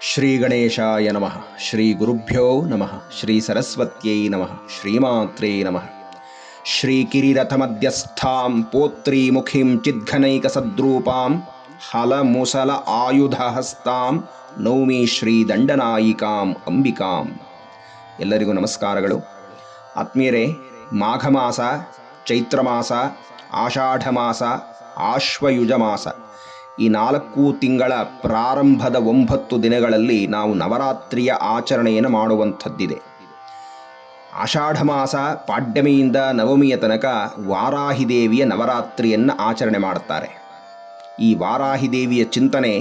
ಶ್ರೀ ಗಣೇಶಾಯ ನಮಃ ಶ್ರೀ ಗುರುಭ್ಯೋ ನಮಃ ಶ್ರೀ ಸರಸ್ವತ್ಯೈ ನಮಃ ಶ್ರೀಮಾತ್ರೇ ನಮಃ ಶ್ರೀ ಕಿರಿರಥಮಧ್ಯಸ್ಥಾಂ ಪೋತ್ರೀಮುಖೀಂ ಚಿದ್ಘನೈಕಸದ್ರೂಪಾಂ ಹಲಮುಸಲ ಆಯುಧಹಸ್ತಾಂ ನೌಮಿ ಶ್ರೀ ದಂಡನಾಯಿಕಾಂ ಅಂಬಿಕಾಂ ಎಲ್ಲರಿಗೂ ನಮಸ್ಕಾರಗಳು. ಆತ್ಮೀಯರೇ ಮಾಘ ಮಾಸ ಚೈತ್ರ ಮಾಸ ಆಷಾಢ ಮಾಸ ಆಶ್ವಯುಜ ಮಾಸ ಈ ನಾಲ್ಕು ತಿಂಗಳ ಪ್ರಾರಂಭದ ಒಂಬತ್ತು ದಿನಗಳಲ್ಲಿ ನಾವು ನವರಾತ್ರಿಯ ಆಚರಣೆಯನ್ನು ಮಾಡುವಂಥದ್ದಿದೆ. ಆಷಾಢ ಮಾಸ ಪಾಡ್ಯಮಿಯಿಂದ ನವಮಿಯ ತನಕ ವಾರಾಹಿ ದೇವಿಯ ನವರಾತ್ರಿಯನ್ನು ಆಚರಣೆ ಮಾಡುತ್ತಾರೆ. ಈ ವಾರಾಹಿ ದೇವಿಯ ಚಿಂತನೆ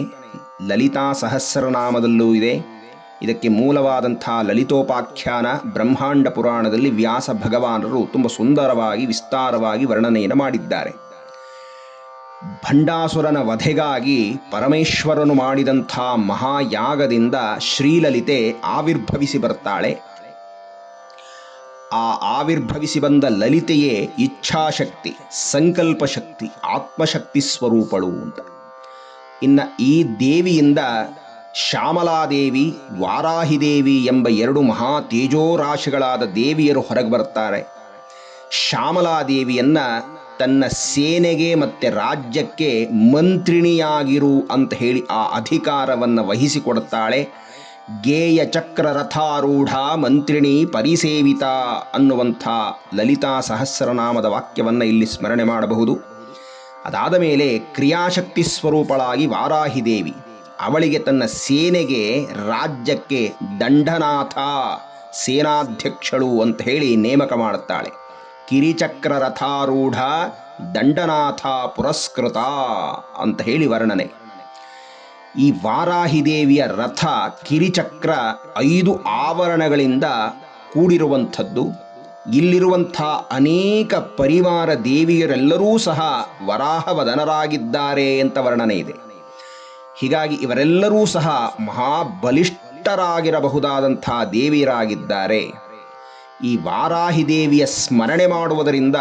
ಲಲಿತಾ ಸಹಸ್ರನಾಮದಲ್ಲೂ ಇದೆ. ಇದಕ್ಕೆ ಮೂಲವಾದಂಥ ಲಲಿತೋಪಾಖ್ಯಾನ ಬ್ರಹ್ಮಾಂಡ ಪುರಾಣದಲ್ಲಿ ವ್ಯಾಸ ಭಗವಾನರು ತುಂಬ ಸುಂದರವಾಗಿ, ವಿಸ್ತಾರವಾಗಿ ವರ್ಣನೆಯನ್ನು ಮಾಡಿದ್ದಾರೆ. ಭಂಡಾಸುರನ ವಧೆಗಾಗಿ ಪರಮೇಶ್ವರನು ಮಾಡಿದಂಥ ಮಹಾಯಾಗದಿಂದ ಶ್ರೀಲಲಿತೆ ಆವಿರ್ಭವಿಸಿ ಬರ್ತಾಳೆ. ಆ ಆವಿರ್ಭವಿಸಿ ಬಂದ ಲಲಿತೆಯೇ ಇಚ್ಛಾಶಕ್ತಿ ಸಂಕಲ್ಪ ಶಕ್ತಿ ಆತ್ಮಶಕ್ತಿ ಸ್ವರೂಪಳು ಅಂತ. ಇನ್ನು ಈ ದೇವಿಯಿಂದ ಶ್ಯಾಮಲಾದೇವಿ, ವಾರಾಹಿದೇವಿ ಎಂಬ ಎರಡು ಮಹಾ ತೇಜೋರಾಶಿಗಳಾದ ದೇವಿಯರು ಹೊರಗೆ ಬರ್ತಾರೆ. ಶ್ಯಾಮಲಾದೇವಿಯನ್ನ ತನ್ನ ಸೇನೆಗೆ ಮತ್ತೆ ರಾಜ್ಯಕ್ಕೆ ಮಂತ್ರಿಣಿಯಾಗಿರು ಅಂತ ಹೇಳಿ ಆ ಅಧಿಕಾರವನ್ನು ವಹಿಸಿಕೊಡುತ್ತಾಳೆ. ಗೇಯ ಚಕ್ರ ರಥಾರೂಢ ಮಂತ್ರಿಣಿ ಪರಿಸೇವಿತ ಅನ್ನುವಂಥ ಲಲಿತಾ ಸಹಸ್ರನಾಮದ ವಾಕ್ಯವನ್ನು ಇಲ್ಲಿ ಸ್ಮರಣೆ ಮಾಡಬಹುದು. ಅದಾದ ಮೇಲೆ ಕ್ರಿಯಾಶಕ್ತಿ ಸ್ವರೂಪಳಾಗಿ ವಾರಾಹಿದೇವಿ ಅವಳಿಗೆ ತನ್ನ ಸೇನೆಗೆ ರಾಜ್ಯಕ್ಕೆ ದಂಡನಾಥ ಸೇನಾಧ್ಯಕ್ಷಳು ಅಂತ ಹೇಳಿ ನೇಮಕ ಮಾಡುತ್ತಾಳೆ. ಕಿರಿಚಕ್ರ ರಥಾರೂಢ ದಂಡನಾಥ ಪುರಸ್ಕೃತ ಅಂತ ಹೇಳಿ ವರ್ಣನೆ. ಈ ವಾರಾಹಿ ದೇವಿಯ ರಥ ಕಿರಿಚಕ್ರ ಐದು ಆವರಣಗಳಿಂದ ಕೂಡಿರುವಂಥದ್ದು. ಇಲ್ಲಿರುವಂಥ ಅನೇಕ ಪರಿವಾರ ದೇವಿಯರೆಲ್ಲರೂ ಸಹ ವರಾಹವದನರಾಗಿದ್ದಾರೆ ಅಂತ ವರ್ಣನೆ ಇದೆ. ಹೀಗಾಗಿ ಇವರೆಲ್ಲರೂ ಸಹ ಮಹಾಬಲಿಷ್ಠರಾಗಿರಬಹುದಾದಂಥ ದೇವಿಯರಾಗಿದ್ದಾರೆ. ಈ ವಾರಾಹಿ ದೇವಿಯ ಸ್ಮರಣೆ ಮಾಡುವುದರಿಂದ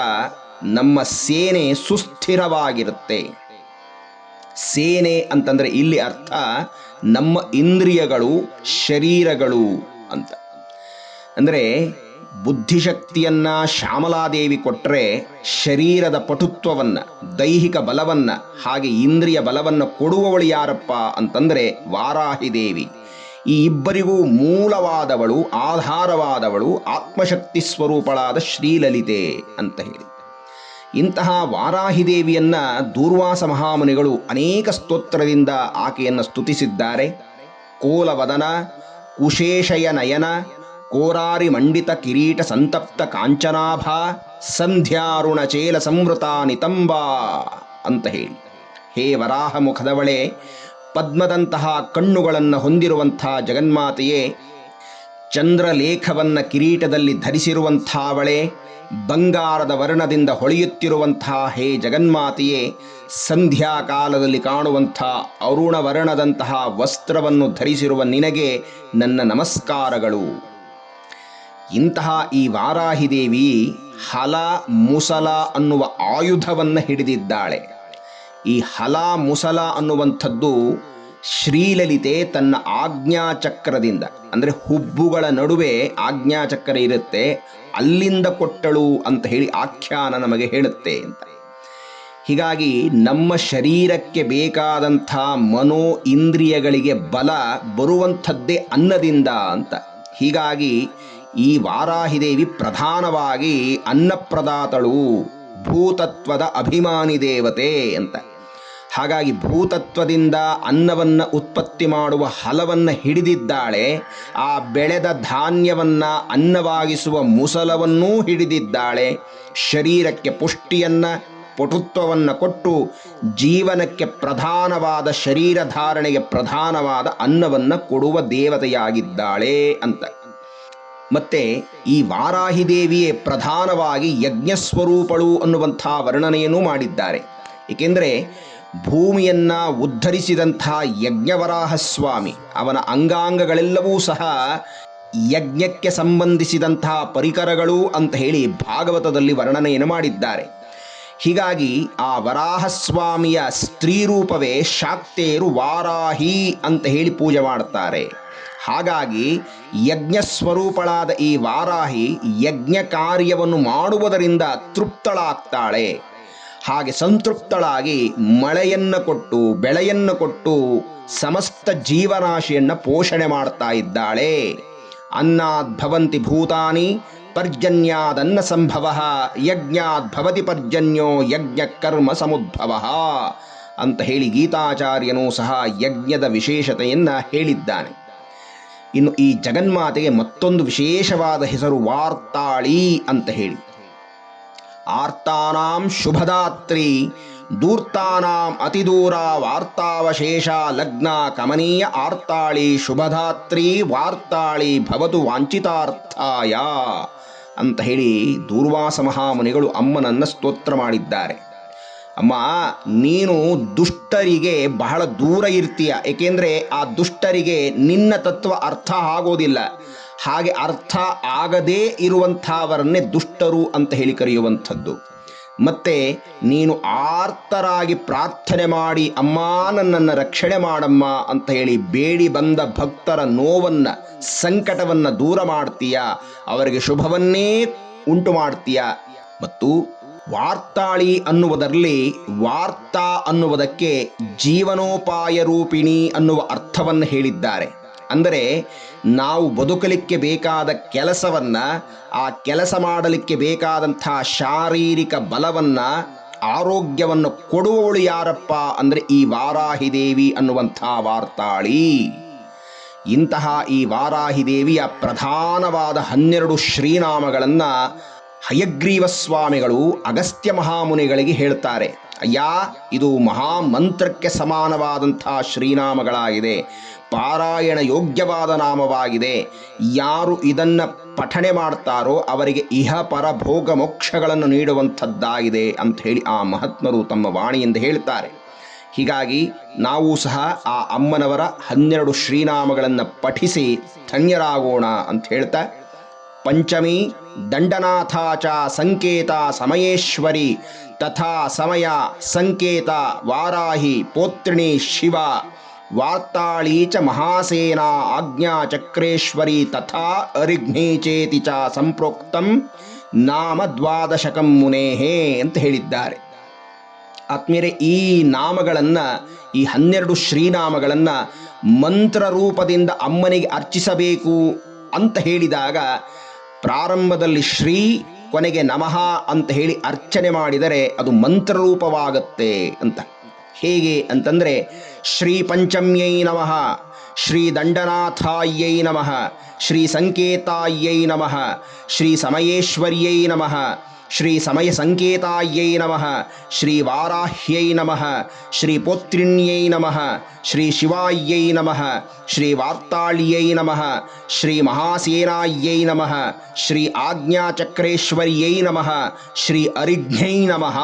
ನಮ್ಮ ಸೇನೆ ಸುಸ್ಥಿರವಾಗಿರುತ್ತೆ. ಸೇನೆ ಅಂತಂದರೆ ಇಲ್ಲಿ ಅರ್ಥ ನಮ್ಮ ಇಂದ್ರಿಯಗಳು, ಶರೀರಗಳು ಅಂತ. ಅಂದರೆ ಬುದ್ಧಿಶಕ್ತಿಯನ್ನು ಶ್ಯಾಮಲಾದೇವಿ ಕೊಟ್ಟರೆ ಶರೀರದ ಪಟುತ್ವವನ್ನು, ದೈಹಿಕ ಬಲವನ್ನು, ಹಾಗೆ ಇಂದ್ರಿಯ ಬಲವನ್ನು ಕೊಡುವವಳು ಯಾರಪ್ಪ ಅಂತಂದರೆ ವಾರಾಹಿ ದೇವಿ ಈ ಇಬ್ಬರಿಗೂ ಮೂಲವಾದವಳು, ಆಧಾರವಾದವಳು, ಆತ್ಮಶಕ್ತಿ ಸ್ವರೂಪಳಾದ ಶ್ರೀಲಲಿತೆ ಅಂತ ಹೇಳಿ ಇಂತಹ ವಾರಾಹಿ ದೇವಿಯನ್ನ ದೂರ್ವಾಸ ಮಹಾಮುನಿಗಳು ಅನೇಕ ಸ್ತೋತ್ರದಿಂದ ಆಕೆಯನ್ನು ಸ್ತುತಿಸಿದ್ದಾರೆ. ಕೋಲವದನ ಕುಶೇಷಯ ನಯನ ಕೋರಾರಿ ಮಂಡಿತ ಕಿರೀಟ ಸಂತಪ್ತ ಕಾಂಚನಾಭ, ಸಂಧ್ಯಾರುಣ ಚೇಲ ಸಂವೃತ ನಿತಂಬ ಅಂತ ಹೇಳಿ ಹೇ ವರಾಹ ಮುಖದವಳೆ ಪದ್ಮದಂತಹ ಕಣ್ಣುಗಳನ್ನು ಹೊಂದಿರುವಂಥ ಜಗನ್ಮಾತೆಯೇ, ಚಂದ್ರಲೇಖವನ್ನು ಕಿರೀಟದಲ್ಲಿ ಧರಿಸಿರುವಂಥವಳೆ, ಬಂಗಾರದ ವರ್ಣದಿಂದ ಹೊಳೆಯುತ್ತಿರುವಂಥ ಹೇ ಜಗನ್ಮಾತೆಯೇ, ಸಂಧ್ಯಾಕಾಲದಲ್ಲಿ ಕಾಣುವಂಥ ಅರುಣವರ್ಣದಂತಹ ವಸ್ತ್ರವನ್ನು ಧರಿಸಿರುವ ನಿನಗೆ ನನ್ನ ನಮಸ್ಕಾರಗಳು. ಇಂತಹ ಈ ವಾರಾಹಿದೇವಿ ಹಲ ಮುಸಲ ಅನ್ನುವ ಆಯುಧವನ್ನು ಹಿಡಿದಿದ್ದಾಳೆ. ಈ ಹಲ ಮುಸಲ ಅನ್ನುವಂಥದ್ದು ಶ್ರೀಲಲಿತೆ ತನ್ನ ಆಜ್ಞಾಚಕ್ರದಿಂದ, ಅಂದರೆ ಹುಬ್ಬುಗಳ ನಡುವೆ ಆಜ್ಞಾಚಕ್ರ ಇರುತ್ತೆ, ಅಲ್ಲಿಂದ ಕೊಟ್ಟಳು ಅಂತ ಹೇಳಿ ಆಖ್ಯಾನ ನಮಗೆ ಹೇಳುತ್ತೆ ಅಂತ. ಹೀಗಾಗಿ ನಮ್ಮ ಶರೀರಕ್ಕೆ ಬೇಕಾದಂಥ ಮನೋ ಇಂದ್ರಿಯಗಳಿಗೆ ಬಲ ಬರುವಂಥದ್ದೇ ಅನ್ನದಿಂದ ಅಂತ. ಹೀಗಾಗಿ ಈ ವಾರಾಹಿದೇವಿ ಪ್ರಧಾನವಾಗಿ ಅನ್ನಪ್ರದಾತಳು ಭೂತತ್ವದ ಅಭಿಮಾನಿ ದೇವತೆ ಅಂತ. ಹಾಗಾಗಿ ಭೂತತ್ವದಿಂದ ಅನ್ನವನ್ನು ಉತ್ಪತ್ತಿ ಮಾಡುವ ಹಲವನ್ನು ಹಿಡಿದಿದ್ದಾಳೆ, ಆ ಬೆಳೆದ ಧಾನ್ಯವನ್ನು ಅನ್ನವಾಗಿಸುವ ಮುಸಲವನ್ನೂ ಹಿಡಿದಿದ್ದಾಳೆ. ಶರೀರಕ್ಕೆ ಪುಷ್ಟಿಯನ್ನು, ಪಟುತ್ವವನ್ನು ಕೊಟ್ಟು ಜೀವನಕ್ಕೆ ಪ್ರಧಾನವಾದ ಶರೀರ ಧಾರಣೆಗೆ ಪ್ರಧಾನವಾದ ಅನ್ನವನ್ನು ಕೊಡುವ ದೇವತೆಯಾಗಿದ್ದಾಳೆ ಅಂತ. ಮತ್ತೆ ಈ ವಾರಾಹಿ ದೇವಿಯೇ ಪ್ರಧಾನವಾಗಿ ಯಜ್ಞಸ್ವರೂಪಳು ಅನ್ನುವಂಥ ವರ್ಣನೆಯನ್ನು ಮಾಡಿದ್ದಾರೆ. ಏಕೆಂದರೆ ಭೂಮಿಯನ್ನ ಉದ್ಧರಿಸಿದಂಥ ಯಜ್ಞವರಾಹ ಸ್ವಾಮಿ. ಅವನ ಅಂಗಾಂಗಗಳೆಲ್ಲವೂ ಸಹ ಯಜ್ಞಕ್ಕೆ ಸಂಬಂಧಿಸಿದಂತಹ ಪರಿಕರಗಳು ಅಂತ ಹೇಳಿ ಭಾಗವತದಲ್ಲಿ ವರ್ಣನೆಯನ್ನು ಮಾಡಿದ್ದಾರೆ. ಹೀಗಾಗಿ ಆ ವರಾಹಸ್ವಾಮಿಯ ಸ್ತ್ರೀ ರೂಪವೇ ಶಾಕ್ತೇರು ವಾರಾಹಿ ಅಂತ ಹೇಳಿ ಪೂಜೆ ಮಾಡ್ತಾರೆ ಹಾಗಾಗಿ ಯಜ್ಞ ಸ್ವರೂಪಳಾದ ಈ ವಾರಾಹಿ ಯಜ್ಞ ಕಾರ್ಯವನ್ನು ಮಾಡುವುದರಿಂದ ತೃಪ್ತಳಾಗ್ತಾಳೆ. ಹಾಗೆ ಸಂತೃಪ್ತಳಾಗಿ ಮಳೆಯನ್ನು ಕೊಟ್ಟು, ಬೆಳೆಯನ್ನು ಕೊಟ್ಟು ಸಮಸ್ತ ಜೀವರಾಶಿಯನ್ನು ಪೋಷಣೆ ಮಾಡ್ತಾ ಇದ್ದಾಳೆ. ಅನ್ನಾದ್ ಭವಂತಿ ಭೂತಾನಿ ಪರ್ಜನ್ಯಾದನ್ನ ಸಂಭವ, ಯಜ್ಞಾದ್ ಭವತಿ ಪರ್ಜನ್ಯೋ ಯಜ್ಞ ಕರ್ಮ ಸಮುದ್ಭವ ಅಂತ ಹೇಳಿ ಗೀತಾಚಾರ್ಯನೂ ಸಹ ಯಜ್ಞದ ವಿಶೇಷತೆಯನ್ನು ಹೇಳಿದ್ದಾನೆ. ಇನ್ನು ಈ ಜಗನ್ಮಾತೆಗೆ ಮತ್ತೊಂದು ವಿಶೇಷವಾದ ಹೆಸರು ವಾರ್ತಾಳಿ ಅಂತ ಹೇಳಿ. ಆರ್ತಾನಾಂ ಶುಭದಾತ್ರಿ, ದೂರ್ತಾನಾಂ ಅತಿದೂರ, ವಾರ್ತಾವಶೇಷ, ಲಗ್ನ, ಕಮನೀಯ ಆರ್ತಾಳಿ, ಶುಭದಾತ್ರಿ, ವಾರ್ತಾಳಿ ಭವತು ವಾಂಚಿತಾರ್ಥಾಯ ಅಂತ ಹೇಳಿ ದೂರ್ವಾಸ ಮಹಾಮುನಿಗಳು ಅಮ್ಮನನ್ನ ಸ್ತೋತ್ರ ಮಾಡಿದ್ದಾರೆ. ಅಮ್ಮ, ನೀನು ದುಷ್ಟರಿಗೆ ಬಹಳ ದೂರ ಇರ್ತೀಯ, ಏಕೆಂದರೆ ಆ ದುಷ್ಟರಿಗೆ ನಿನ್ನ ತತ್ವ ಅರ್ಥ ಆಗೋದಿಲ್ಲ. ಹಾಗೆ ಅರ್ಥ ಆಗದೇ ಇರುವಂಥವರನ್ನೇ ದುಷ್ಟರು ಅಂತ ಹೇಳಿ ಕರೆಯುವಂಥದ್ದು. ಮತ್ತೆ ನೀನು ಆರ್ತರಾಗಿ ಪ್ರಾರ್ಥನೆ ಮಾಡಿ, ಅಮ್ಮ ನನ್ನನ್ನು ರಕ್ಷಣೆ ಮಾಡಮ್ಮ ಅಂತ ಹೇಳಿ ಬೇಡಿ ಬಂದ ಭಕ್ತರ ನೋವನ್ನು, ಸಂಕಟವನ್ನು ದೂರ ಮಾಡ್ತೀಯ? ಅವರಿಗೆ ಶುಭವನ್ನೇ ಉಂಟು ಮಾಡ್ತೀಯ? ಮತ್ತು ವಾರ್ತಾಳಿ ಅನ್ನುವುದರಲ್ಲಿ ವಾರ್ತಾ ಅನ್ನುವುದಕ್ಕೆ ಜೀವನೋಪಾಯ ರೂಪಿಣಿ ಅನ್ನುವ ಅರ್ಥವನ್ನು ಹೇಳಿದ್ದಾರೆ. ಅಂದರೆ ನಾವು ಬದುಕಲಿಕ್ಕೆ ಬೇಕಾದ ಕೆಲಸವನ್ನು, ಆ ಕೆಲಸ ಮಾಡಲಿಕ್ಕೆ ಬೇಕಾದಂಥ ಶಾರೀರಿಕ ಬಲವನ್ನು, ಆರೋಗ್ಯವನ್ನು ಕೊಡುವವಳು ಯಾರಪ್ಪ ಅಂದರೆ ಈ ವಾರಾಹಿ ದೇವಿ ಅನ್ನುವಂಥ ವಾರ್ತಾಳಿ. ಇಂತಹ ಈ ವಾರಾಹಿ ದೇವಿಯ ಪ್ರಧಾನವಾದ ಹನ್ನೆರಡು ಶ್ರೀನಾಮಗಳನ್ನು ಹಯಗ್ರೀವ ಸ್ವಾಮಿಗಳು ಅಗಸ್ತ್ಯ ಮಹಾಮುನಿಗಳಿಗೆ ಹೇಳ್ತಾರೆ. ಅಯ್ಯ, ಇದು ಮಹಾಮಂತ್ರಕ್ಕೆ ಸಮಾನವಾದಂಥ ಶ್ರೀನಾಮಗಳಾಗಿದೆ. ಪಾರಾಯಣ ಯೋಗ್ಯವಾದ ನಾಮವಾಗಿದೆ. ಯಾರು ಇದನ್ನು ಪಠಣೆ ಮಾಡ್ತಾರೋ ಅವರಿಗೆ ಇಹ ಪರ ಭೋಗ ಮೋಕ್ಷಗಳನ್ನು ನೀಡುವಂಥದ್ದಾಗಿದೆ ಅಂತ ಹೇಳಿ ಆ ಮಹಾತ್ಮರು ತಮ್ಮ ವಾಣಿಯಿಂದ ಹೇಳ್ತಾರೆ. ಹೀಗಾಗಿ ನಾವು ಸಹ ಆ ಅಮ್ಮನವರ ಹನ್ನೆರಡು ಶ್ರೀನಾಮಗಳನ್ನು ಪಠಿಸಿ ಧನ್ಯರಾಗೋಣ ಅಂತ ಹೇಳ್ತಾ, ಪಂಚಮಿ ದಂಡನಾಥಾಚ ಸಂಕೇತ ಸಮಯೇಶ್ವರಿ ತಥಾ ಸಮಯ ಸಂಕೇತ ವಾರಾಹಿ ಪೋತ್ರಿಣಿ ಶಿವ. ವಾರ್ತಾಳಿ ಚ ಮಹಾಸೇನಾ ಆಜ್ಞಾ ಚಕ್ರೇಶ್ವರಿ ತಥಾ ಅರಿಘ್ನಿ ಚೇತಿ ಚ ಸಂಪ್ರೋಕ್ತಂ ನಾಮ ದ್ವಾದಶಕಂ ಮುನೇಹೇ ಅಂತ ಹೇಳಿದ್ದಾರೆ. ಆತ್ಮೀಯರೇ, ಈ ನಾಮಗಳನ್ನು, ಈ ಹನ್ನೆರಡು ಶ್ರೀನಾಮಗಳನ್ನು ಮಂತ್ರ ರೂಪದಿಂದ ಅಮ್ಮನಿಗೆ ಅರ್ಚಿಸಬೇಕು ಅಂತ ಹೇಳಿದಾಗ ಪ್ರಾರಂಭದಲ್ಲಿ ಶ್ರೀ ಕೊನೆಗೆ ನಮಃ ಅಂತ ಹೇಳಿ ಅರ್ಚನೆ ಮಾಡಿದರೆ ಅದು ಮಂತ್ರರೂಪವಾಗತ್ತೆ ಅಂತ. ಹೇಗೆ ಅಂತಂದರೆ, ಶ್ರೀ ಪಂಚಮ್ಯೈ ನಮಃ, ಶ್ರೀ ದಂಡನಾಥಾಯ್ಯೈ ನಮಃ, ಶ್ರೀ ಸಂಕೇತಾಯ್ಯೈ ನಮಃ, ಶ್ರೀ ಸಮಯೇಶ್ವರ್ಯೈ ನಮಃ ಶ್ರೀ ಸಮಯ ಸಂಕೇತಾಯೈ ನಮಃ ಶ್ರೀ ವಾರಾಹ್ಯೈ ನಮಃ ಶ್ರೀ ಪೋತ್ರಿಣ್ಯೈ ನಮಃ ಶ್ರೀ ಶಿವಾಯ್ಯೈ ನಮಃ ಶ್ರೀ ವಾರ್ತಾಳ್ಯೈ ನಮಃ ಶ್ರೀ ಮಹಾಸೇನಾಯ್ಯೈ ನಮಃ ಶ್ರೀ ಆಜ್ಞಾಚಕ್ರೇಶ್ವರ್ಯೈ ನಮಃ ಶ್ರೀ ಅರಿಜ್ಞೈ ನಮಃ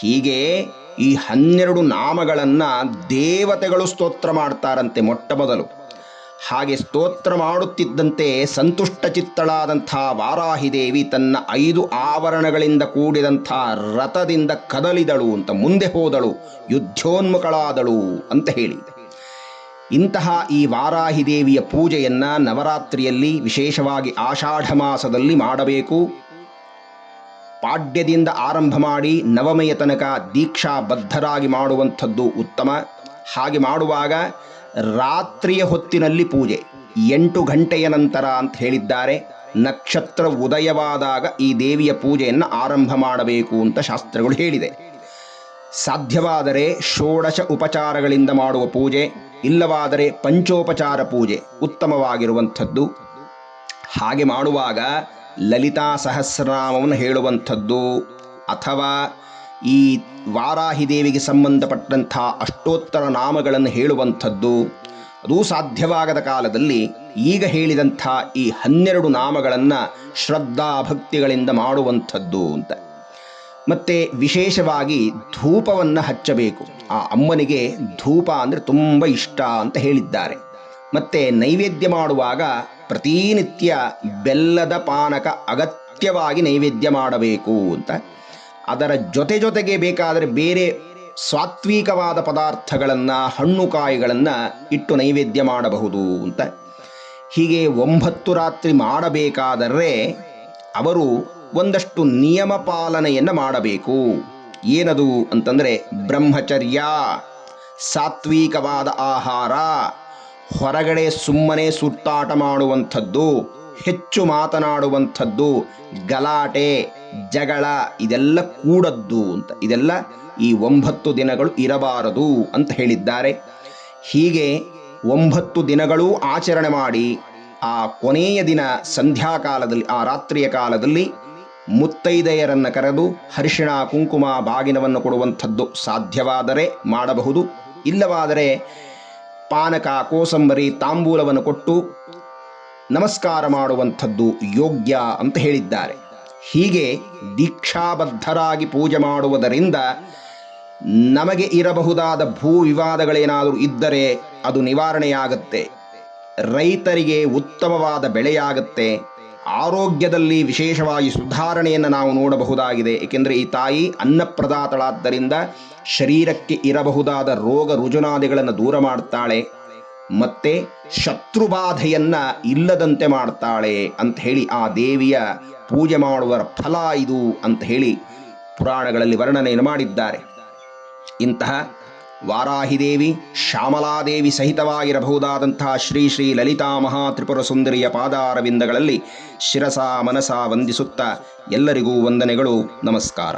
ಹೀಗೆ ಈ ಹನ್ನೆರಡು ನಾಮಗಳನ್ನು ದೇವತೆಗಳು ಸ್ತೋತ್ರ ಮಾಡ್ತಾರಂತೆ ಮೊಟ್ಟ ಮೊದಲು. ಹಾಗೆ ಸ್ತೋತ್ರ ಮಾಡುತ್ತಿದ್ದಂತೆ ಸಂತುಷ್ಟ ಚಿತ್ತಳಾದಂಥ ವಾರಾಹಿದೇವಿ ತನ್ನ ಐದು ಆವರಣಗಳಿಂದ ಕೂಡಿದಂಥ ರಥದಿಂದ ಕದಲಿದಳು ಅಂತ ಮುಂದೆ ಹೋದಳು, ಯುದ್ಧೋನ್ಮುಖಳಾದಳು ಅಂತ ಹೇಳಿ. ಇಂತಹ ಈ ವಾರಾಹಿ ದೇವಿಯ ಪೂಜೆಯನ್ನು ನವರಾತ್ರಿಯಲ್ಲಿ ವಿಶೇಷವಾಗಿ ಆಷಾಢ ಮಾಸದಲ್ಲಿ ಮಾಡಬೇಕು. ಪಾಡ್ಯದಿಂದ ಆರಂಭ ಮಾಡಿ ನವಮೆಯ ತನಕ ದೀಕ್ಷಾ ಬದ್ಧರಾಗಿ ಮಾಡುವಂಥದ್ದು ಉತ್ತಮ. ಹಾಗೆ ಮಾಡುವಾಗ ರಾತ್ರಿಯ ಹೊತ್ತಿನಲ್ಲಿ ಪೂಜೆ. ಎಂಟು ಗಂಟೆಯ ನಂತರ ಅಂತ ಹೇಳಿದ್ದಾರೆ. ನಕ್ಷತ್ರ ಉದಯವಾದಾಗ ಈ ದೇವಿಯ ಪೂಜೆಯನ್ನು ಆರಂಭ ಮಾಡಬೇಕು ಅಂತ ಶಾಸ್ತ್ರಗಳು ಹೇಳಿದೆ. ಸಾಧ್ಯವಾದರೆ ಷೋಡಶ ಉಪಚಾರಗಳಿಂದ ಮಾಡುವ ಪೂಜೆ, ಇಲ್ಲವಾದರೆ ಪಂಚೋಪಚಾರ ಪೂಜೆ ಉತ್ತಮವಾಗಿರುವಂಥದ್ದು. ಹಾಗೆ ಮಾಡುವಾಗ ಲಲಿತಾ ಸಹಸ್ರನಾಮವನ್ನು ಹೇಳುವಂಥದ್ದು. ಅಥವಾ ಈ ವಾರಾಹಿ ದೇವಿಗೆ ಸಂಬಂಧಪಟ್ಟಂಥ ಅಷ್ಟೋತ್ತರ ನಾಮಗಳನ್ನು ಹೇಳುವಂಥದ್ದು, ಅದು ಸಾಧ್ಯವಾಗದ ಕಾಲದಲ್ಲಿ ಈಗ ಹೇಳಿದಂಥ ಈ ಹನ್ನೆರಡು ನಾಮಗಳನ್ನು ಶ್ರದ್ಧಾ ಭಕ್ತಿಗಳಿಂದ ಮಾಡುವಂಥದ್ದು ಅಂತ. ಮತ್ತು ವಿಶೇಷವಾಗಿ ಧೂಪವನ್ನು ಹಚ್ಚಬೇಕು. ಆ ಅಮ್ಮನಿಗೆ ಧೂಪ ಅಂದರೆ ತುಂಬ ಇಷ್ಟ ಅಂತ ಹೇಳಿದ್ದಾರೆ. ಮತ್ತು ನೈವೇದ್ಯ ಮಾಡುವಾಗ ಪ್ರತಿನಿತ್ಯ ಬೆಲ್ಲದ ಪಾನಕ ಅಗತ್ಯವಾಗಿ ನೈವೇದ್ಯ ಮಾಡಬೇಕು ಅಂತ. ಅದರ ಜೊತೆ ಜೊತೆಗೆ ಬೇಕಾದರೆ ಬೇರೆ ಸಾತ್ವಿಕವಾದ ಪದಾರ್ಥಗಳನ್ನು, ಹಣ್ಣು ಕಾಯಿಗಳನ್ನು ಇಟ್ಟು ನೈವೇದ್ಯ ಮಾಡಬಹುದು ಅಂತ. ಹೀಗೆ ಒಂಬತ್ತು ರಾತ್ರಿ ಮಾಡಬೇಕಾದರೆ ಅವರು ಒಂದಷ್ಟು ನಿಯಮ ಪಾಲನೆಯನ್ನು ಮಾಡಬೇಕು. ಏನದು ಅಂತಂದರೆ ಬ್ರಹ್ಮಚರ್ಯ, ಸಾತ್ವಿಕವಾದ ಆಹಾರ, ಹೊರಗಡೆ ಸುಮ್ಮನೆ ಸುತ್ತಾಟ ಮಾಡುವಂಥದ್ದು, ಹೆಚ್ಚು ಮಾತನಾಡುವಂಥದ್ದು, ಗಲಾಟೆ ಜಗಳ ಇದೆಲ್ಲ ಕೂಡದ್ದು ಅಂತ. ಇದೆಲ್ಲ ಈ ಒಂಬತ್ತು ದಿನಗಳು ಇರಬಾರದು ಅಂತ ಹೇಳಿದ್ದಾರೆ. ಹೀಗೆ ಒಂಬತ್ತು ದಿನಗಳೂ ಆಚರಣೆ ಮಾಡಿ ಆ ಕೊನೆಯ ದಿನ ಸಂಧ್ಯಾಕಾಲದಲ್ಲಿ, ಆ ರಾತ್ರಿಯ ಕಾಲದಲ್ಲಿ ಮುತ್ತೈದೆಯರನ್ನು ಕರೆದು ಹರಿಶಿಣ ಕುಂಕುಮ, ಬಾಗಿನವನ್ನು ಕೊಡುವಂಥದ್ದು ಸಾಧ್ಯವಾದರೆ ಮಾಡಬಹುದು. ಇಲ್ಲವಾದರೆ ಪಾನಕ, ಕೋಸಂಬರಿ, ತಾಂಬೂಲವನ್ನು ಕೊಟ್ಟು ನಮಸ್ಕಾರ ಮಾಡುವಂಥದ್ದು ಯೋಗ್ಯ ಅಂತ ಹೇಳಿದ್ದಾರೆ. ಹೀಗೆ ದೀಕ್ಷಾಬದ್ಧರಾಗಿ ಪೂಜೆ ಮಾಡುವುದರಿಂದ ನಮಗೆ ಇರಬಹುದಾದ ಭೂ ವಿವಾದಗಳೇನಾದರೂ ಇದ್ದರೆ ಅದು ನಿವಾರಣೆಯಾಗುತ್ತೆ. ರೈತರಿಗೆ ಉತ್ತಮವಾದ ಬೆಳೆಯಾಗುತ್ತೆ. ಆರೋಗ್ಯದಲ್ಲಿ ವಿಶೇಷವಾಗಿ ಸುಧಾರಣೆಯನ್ನು ನಾವು ನೋಡಬಹುದಾಗಿದೆ. ಏಕೆಂದರೆ ಈ ತಾಯಿ ಅನ್ನಪ್ರದಾತಳಾದ್ದರಿಂದ ಶರೀರಕ್ಕೆ ಇರಬಹುದಾದ ರೋಗ ರುಜುನಾದಿಗಳನ್ನು ದೂರ ಮಾಡ್ತಾಳೆ. ಮತ್ತೆ ಶತ್ರುಬಾಧೆಯನ್ನ ಇಲ್ಲದಂತೆ ಮಾಡ್ತಾಳೆ ಅಂತ ಹೇಳಿ ಆ ದೇವಿಯ ಪೂಜೆ ಮಾಡುವರ ಫಲ ಇದು ಅಂತ ಹೇಳಿ ಪುರಾಣಗಳಲ್ಲಿ ವರ್ಣನೆಯನ್ನು ಮಾಡಿದ್ದಾರೆ. ಇಂತಹ ವಾರಾಹಿದೇವಿ ಶ್ಯಾಮಲಾದೇವಿ ಸಹಿತವಾಗಿರಬಹುದಾದಂತಹ ಶ್ರೀ ಶ್ರೀ ಲಲಿತಾ ಮಹಾ ತ್ರಿಪುರ ಸುಂದರಿಯ ಪಾದಾರವಿಂದಗಳಲ್ಲಿ ಶಿರಸಾ ಮನಸಾ ವಂದಿಸುತ್ತಾ ಎಲ್ಲರಿಗೂ ವಂದನೆಗಳು, ನಮಸ್ಕಾರ.